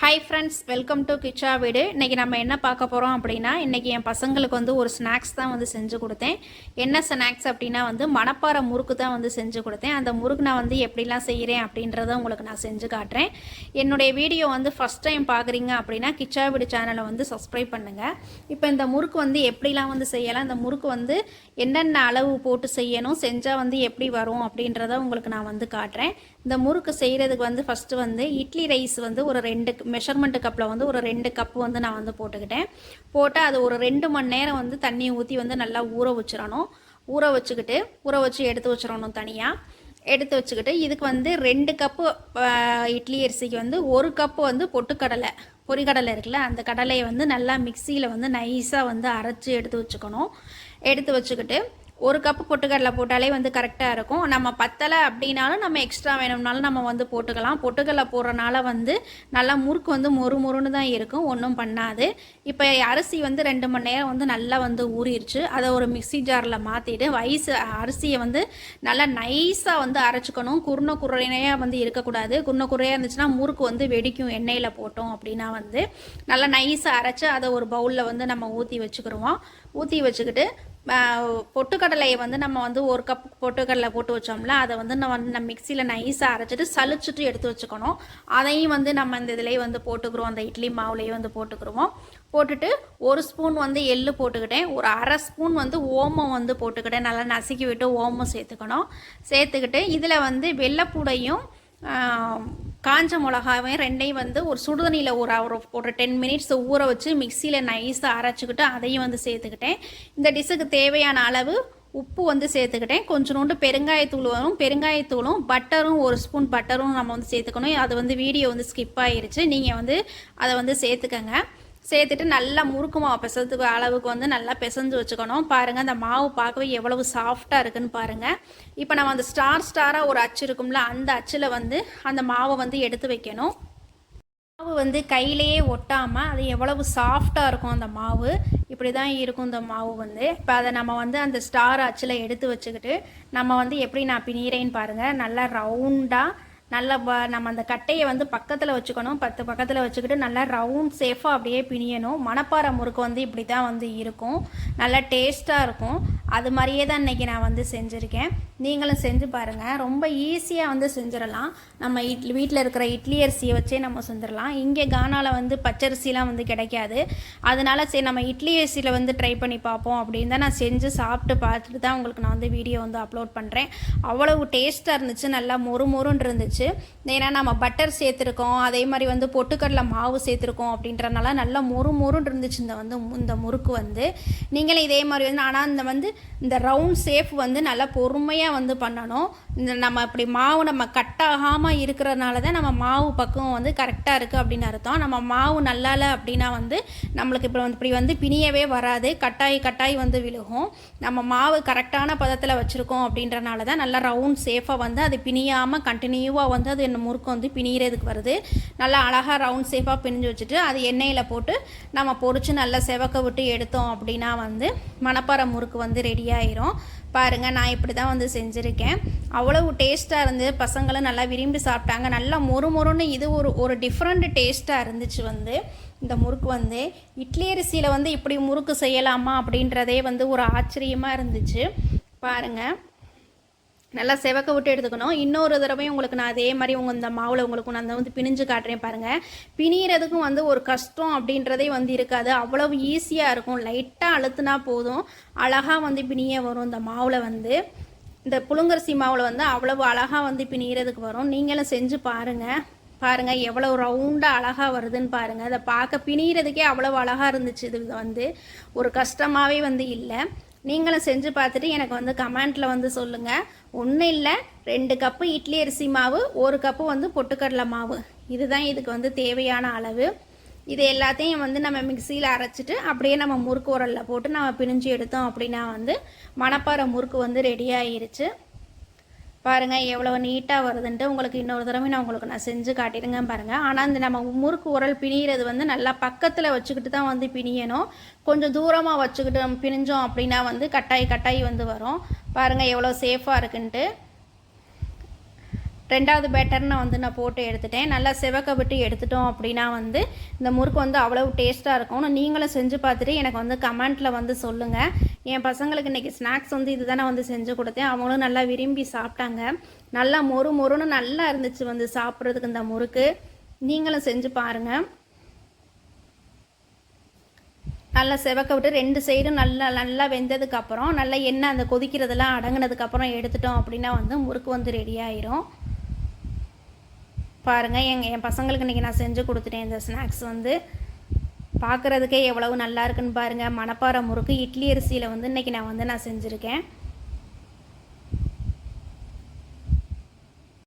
Hi friends welcome to Kichcha வீடு இன்றைக்கி நம்ம என்ன பார்க்க போகிறோம் அப்படின்னா இன்றைக்கி என் பசங்களுக்கு வந்து ஒரு ஸ்நாக்ஸ் தான் வந்து செஞ்சு கொடுத்தேன். என்ன ஸ்நாக்ஸ் அப்படின்னா வந்து மணப்பாறை முறுக்கு தான் வந்து செஞ்சு கொடுத்தேன். அந்த முறுக்கு நான் வந்து எப்படிலாம் செய்கிறேன் அப்படின்றத உங்களுக்கு நான் செஞ்சு காட்டுறேன். என்னுடைய வீடியோ வந்து ஃபஸ்ட் டைம் பார்க்குறீங்க அப்படின்னா கிச்சா வீடு சேனலை வந்து சப்ஸ்கிரைப் பண்ணுங்கள் இப்போ இந்த முறுக்கு வந்து எப்படிலாம் வந்து செய்யலாம் இந்த முறுக்கு வந்து என்னென்ன அளவு போட்டு செய்யணும் செஞ்சால் வந்து எப்படி வரும் அப்படின்றத உங்களுக்கு நான் வந்து காட்டுறேன். இந்த முறுக்கு செய்கிறதுக்கு வந்து ஃபஸ்ட்டு வந்து இட்லி ரைஸ் வந்து ஒரு ரெண்டு மெஷர்மெண்ட் கப்பில் வந்து ஒரு ரெண்டு கப் வந்து நான் வந்து போட்டுக்கிட்டேன். போட்டு அது ஒரு ரெண்டு மணி நேரம் வந்து தண்ணி ஊற்றி வந்து நல்லா ஊற வச்சிடணும். ஊற வச்சுக்கிட்டு ஊற வச்சு எடுத்து வச்சிடணும் தனியாக எடுத்து வச்சுக்கிட்டு இதுக்கு வந்து ரெண்டு கப்பு இட்லி அரிசிக்கு வந்து ஒரு கப்பு வந்து பொட்டுக்கடலை. பொரிக்கடலை இருக்குல்ல அந்த கடலையை வந்து நல்லா மிக்சியில் வந்து நைஸாக வந்து அரைச்சி எடுத்து வச்சுக்கணும். எடுத்து வச்சுக்கிட்டு ஒரு கப்பு பொட்டுக்கடலை போட்டாலே வந்து கரெக்டாக இருக்கும். நம்ம பத்தலை அப்படின்னாலும் நம்ம எக்ஸ்ட்ரா வேணும்னாலும் நம்ம வந்து போட்டுக்கலாம். பொட்டுக்கடலை போடுறனால வந்து நல்லா முறுக்கு வந்து மொறு மொறுன்னு தான் இருக்கும். ஒன்றும் பண்ணாது. இப்போ அரிசி வந்து ரெண்டு மணி நேரம் வந்து நல்லா வந்து ஊறிடுச்சு அதை ஒரு மிக்ஸி ஜாரில் மாற்றிட்டு வயசு அரிசியை வந்து நல்லா நைஸாக வந்து அரைச்சிக்கணும். குருண குறையாக வந்து இருக்கக்கூடாது. குருண குறையாக இருந்துச்சுன்னா முறுக்கு வந்து வெடிக்கும். எண்ணெயில் போட்டோம் அப்படின்னா வந்து நல்லா நைஸாக அரைச்சி அதை ஒரு பவுலில் வந்து நம்ம ஊற்றி வச்சுக்கிடுவோம். ஊற்றி வச்சுக்கிட்டு பொட்டுக்கடலையை வந்து நம்ம வந்து ஒரு கப் பொட்டுக்கடலை போட்டு வச்சோம்ல அதை வந்து நம்ம வந்து நம்ம மிக்சியில் நைஸாக அரைச்சிட்டு சலிச்சுட்டு எடுத்து வச்சுக்கணும். அதையும் வந்து நம்ம இந்த இதுலேயே வந்து போட்டுக்கிறோம். அந்த இட்லி மாவுலேயே வந்து போட்டுக்கிருவோம். போட்டுட்டு ஒரு ஸ்பூன் வந்து எள்ளு போட்டுக்கிட்டேன். ஒரு அரை ஸ்பூன் வந்து ஓமம் வந்து போட்டுக்கிட்டேன். நல்லா நசுக்கி விட்டு ஓமம் சேர்த்துக்கணும். சேர்த்துக்கிட்டு இதில் வந்து வெள்ளைப்பூடையும் காஞ்ச மிளகாவையும் ரெண்டையும் வந்து ஒரு சுடுதண்ணியில் ஒரு ஒரு ஒரு டென் மினிட்ஸ் ஊற வச்சு மிக்சியில் நைஸாக அரைச்சிக்கிட்டு அதையும் வந்து சேர்த்துக்கிட்டேன். இந்த டிஷ்ஷுக்கு தேவையான அளவு உப்பு வந்து சேர்த்துக்கிட்டேன். கொஞ்சோண்டு பெருங்காயத்தூள் வரும். பெருங்காயத்தூளும் பட்டரும் ஒரு ஸ்பூன் பட்டரும் நம்ம வந்து சேர்த்துக்கணும். அது வந்து வீடியோ வந்து ஸ்கிப் ஆகிருச்சு நீங்கள் வந்து அதை வந்து சேர்த்துக்கங்க. சேர்த்துட்டு நல்லா முறுக்கு மாவு பிசைறதுக்கு அளவுக்கு வந்து நல்லா பிசைஞ்சு வச்சுக்கணும். பாருங்கள் அந்த மாவு பார்க்கவே எவ்வளவு சாஃப்டாக இருக்குன்னு பாருங்கள் இப்போ நம்ம அந்த ஸ்டார் ஸ்டாராக ஒரு அச்சு இருக்கும்ல அந்த அச்சில் வந்து அந்த மாவை வந்து எடுத்து வைக்கணும். மாவு வந்து கையிலேயே ஒட்டாமல் அது எவ்வளவு சாஃப்டாக இருக்கும் அந்த மாவு. இப்படி தான் இருக்கும் இந்த மாவு வந்து. இப்போ அதை நம்ம வந்து அந்த ஸ்டார் அச்சில் எடுத்து வச்சுக்கிட்டு நம்ம வந்து எப்படி நான் பிணிகிறேன்னு பாருங்கள் நல்லா ரவுண்டாக நல்லா நம்ம அந்த கட்டையை வந்து பக்கத்தில் வச்சுக்கணும். பத்து பக்கத்தில் வச்சுக்கிட்டு நல்லா ரவுண்ட் சேஃபாக அப்படியே பிணியணும். மணப்பாறை முறுக்கு வந்து இப்படி தான் வந்து இருக்கும். நல்லா டேஸ்ட்டாக இருக்கும். அது மாதிரியே தான் இன்றைக்கி நான் வந்து செஞ்சுருக்கேன். நீங்களும் செஞ்சு பாருங்கள் ரொம்ப ஈஸியாக வந்து செஞ்சிடலாம். நம்ம இட்லி வீட்டில் இருக்கிற இட்லி அரிசியை வச்சே நம்ம செஞ்சிடலாம். இங்கே கானாவில் வந்து பச்சரிசிலாம் வந்து கிடைக்காது. அதனால சரி நம்ம இட்லி அரிசியில் வந்து ட்ரை பண்ணி பார்ப்போம் அப்படின்னு தான் நான் செஞ்சு சாப்பிட்டு பார்த்துட்டு தான் உங்களுக்கு நான் வந்து வீடியோ வந்து அப்லோட் பண்ணுறேன் அவ்வளவு டேஸ்ட்டாக இருந்துச்சு. நல்லா மொறு மொறுன்னு இருந்துச்சு. ஏன்னா நம்ம பட்டர் சேர்த்துருக்கோம் அதே மாதிரி வந்து பொட்டுக்கடலை மாவு சேர்த்துருக்கோம் அப்படின்றனால நல்லா மொறு மொறுன்னு இருந்துச்சு இந்த வந்து இந்த முறுக்கு வந்து. நீங்களும் இதே மாதிரி வந்து ஆனால் இந்த வந்து இந்த ரவுண்ட் சேஃப் வந்து நல்லா பொறுமையாக வந்து பண்ணணும். இந்த நம்ம இப்படி மாவு நம்ம கட்டாகாமல் இருக்கிறதுனால தான் நம்ம மாவு பக்குவம் வந்து கரெக்டாக இருக்குது அப்படின்னு அர்த்தம். நம்ம மாவு நல்லா இல்லை அப்படின்னா வந்து நம்மளுக்கு இப்போ வந்து இப்படி வந்து பிணியவே வராது. கட்டாய் கட்டாய் வந்து விழுகும். நம்ம மாவு கரெக்டான பதத்தில் வச்சுருக்கோம் அப்படின்றனால தான் நல்லா ரவுண்ட் சேஃபாக வந்து அது பிணியாமல் கண்டினியூவாக வந்து அது என்ன முறுக்கு வந்து பிணிகிறதுக்கு வருது. நல்லா அழகாக ரவுண்ட் சேஃபாக பிணிஞ்சு வச்சுட்டு அது எண்ணெயில் போட்டு நம்ம பொறிச்சு நல்லா செவக்க விட்டு எடுத்தோம் அப்படின்னா வந்து மணப்பாறை முறுக்கு வந்து ரெடி ஆயிரும். பாருங்கள் நான் இப்படி தான் வந்து செஞ்சுருக்கேன். அவ்வளவு டேஸ்ட்டாக இருந்து பசங்களும் நல்லா விரும்பி சாப்பிட்டாங்க. நல்லா மொறு மொறுன்னு இது ஒரு ஒரு டிஃப்ரெண்ட் டேஸ்ட்டாக இருந்துச்சு வந்து இந்த முறுக்கு வந்து. இட்லி அரிசியில் வந்து இப்படி முறுக்கு செய்யலாமா அப்படின்றதே வந்து ஒரு ஆச்சரியமாக இருந்துச்சு. பாருங்கள் நல்லா செவக்க விட்டு எடுத்துக்கணும். இன்னொரு தடவையும் உங்களுக்கு நான் அதே மாதிரி உங்கள் இந்த மாவில் உங்களுக்கு நான் வந்து பிணிஞ்சு காட்டுறேன் பாருங்கள் பிணிகிறதுக்கும் வந்து ஒரு கஷ்டம் அப்படின்றதே வந்து இருக்காது. அவ்வளவு ஈஸியாக இருக்கும். லைட்டாக அழுத்துனா போதும். அழகாக வந்து பிணிய வரும் இந்த மாவில் வந்து. இந்த புழுங்கரிசி மாவில் வந்து அவ்வளவு அழகாக வந்து பிணிகிறதுக்கு வரும். நீங்களும் செஞ்சு பாருங்கள் பாருங்கள் எவ்வளோ ரவுண்டாக அழகாக வருதுன்னு பாருங்கள் அதை பார்க்க பிணிகிறதுக்கே அவ்வளோ அழகாக இருந்துச்சு இது வந்து. ஒரு கஷ்டமாகவே வந்து இல்லை. நீங்களும் செஞ்சு பார்த்துட்டு எனக்கு வந்து கமெண்ட்டில் வந்து சொல்லுங்கள் ஒன்றும் இல்லை ரெண்டு கப்பு இட்லி அரிசி மாவு ஒரு கப்பு வந்து பொட்டுக்கடலை மாவு. இதுதான் இதுக்கு வந்து தேவையான அளவு. இது எல்லாத்தையும் வந்து நம்ம மிக்சியில் அரைச்சிட்டு அப்படியே நம்ம முறுக்கு உரலில் போட்டு நம்ம பிழிஞ்சு எடுத்தோம் அப்படின்னா வந்து மணப்பாறை முறுக்கு வந்து ரெடி ஆயிருச்சு. பாருங்கள் எவ்வளோ நீட்டாக வருதுன்ட்டு உங்களுக்கு இன்னொரு தடவை நான் உங்களுக்கு நான் செஞ்சு காட்டிடுங்க பாருங்கள் ஆனால் இந்த நம்ம முறுக்கு உரல் பிணியிறது வந்து நல்லா பக்கத்தில் வச்சுக்கிட்டு தான் வந்து பிணியணும். கொஞ்சம் தூரமாக வச்சுக்கிட்டு பிணிஞ்சோம் அப்படின்னா வந்து கட்டாய் கட்டாய் வந்து வரும். பாருங்கள் எவ்வளோ சேஃபாக இருக்குன்ட்டு. ரெண்டாவது பேட்டர் நான் வந்து நான் போட்டு எடுத்துட்டேன். நல்லா செவக்க விட்டு எடுத்துட்டோம் அப்படின்னா வந்து இந்த முறுக்கு வந்து அவ்வளவு டேஸ்ட்டாக இருக்கும். நீங்களும் செஞ்சு பார்த்துட்டு எனக்கு வந்து கமெண்ட்டில் வந்து சொல்லுங்கள் என் பசங்களுக்கு இன்றைக்கி ஸ்நாக்ஸ் வந்து இது தானே வந்து செஞ்சு கொடுத்தேன். அவங்களும் நல்லா விரும்பி சாப்பிட்டாங்க. நல்லா மொறு மொறுன்னு நல்லா இருந்துச்சு வந்து சாப்பிட்றதுக்கு இந்த முறுக்கு. நீங்களும் செஞ்சு பாருங்கள் நல்லா செவக்க விட்டு ரெண்டு சைடும் நல்லா நல்லா வெந்ததுக்கப்புறம் நல்லா எண்ணெய் அந்த கொதிக்கிறதெல்லாம் அடங்கினதுக்கப்புறம் எடுத்துட்டோம் அப்படின்னா வந்து முறுக்கு வந்து ரெடி ஆயிரும். பாருங்கள் எங்கள் என் பசங்களுக்கு இன்றைக்கி நான் செஞ்சு கொடுத்துட்டேன். இந்த ஸ்நாக்ஸ் வந்து பார்க்குறதுக்கே எவ்வளவு நல்லா இருக்குன்னு பாருங்கள் மணப்பாறை முறுக்கு இட்லி அரிசியில் வந்து இன்றைக்கி நான் வந்து நான் செஞ்சுருக்கேன்.